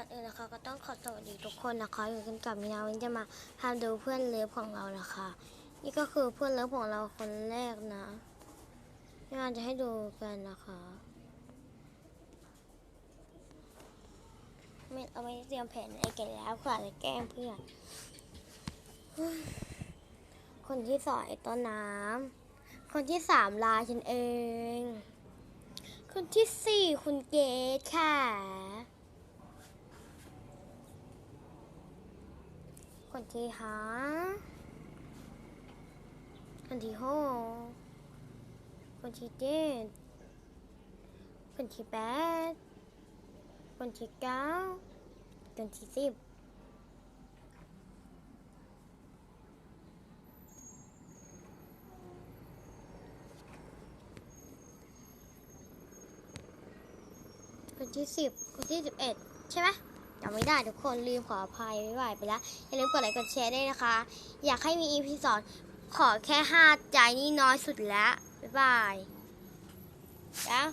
อนอื่นนะคะ ก็ต้องขอสวัสดีทุกคนนะคะ อยู่กันกับมินาวันจะมาพาดูเพื่อนเลิฟของเรานะคะ นี่ก็คือเพื่อนเลิฟของเราคนแรกนะนี่เราจะให้ดูกันนะคะไม่เอาไว้เตรียมแผนไอ้แก่แล้วค่ะจะแกล้งเพื่อนคนที่สองต้นน้ำคนที่สามลาฉันเองคนที่สี่คุณเกดค่ะ คนที่ห้าคนที่หกคนที่เจ็ดคนที่แปดคนที่เก้าคนที่สิบคนที่สิบคนที่สิบเอ็ดใช่ไหม จำไม่ได้ทุกคนลืมขออภัยไม่ไหวไปแล้วอย่าลืมกดไลค์กดแชร์ด้วยนะคะ อยากให้มีอีพีสอนขอแค่ห้าใจนี่น้อยสุดแล้ว บ๊ายบายแล้ว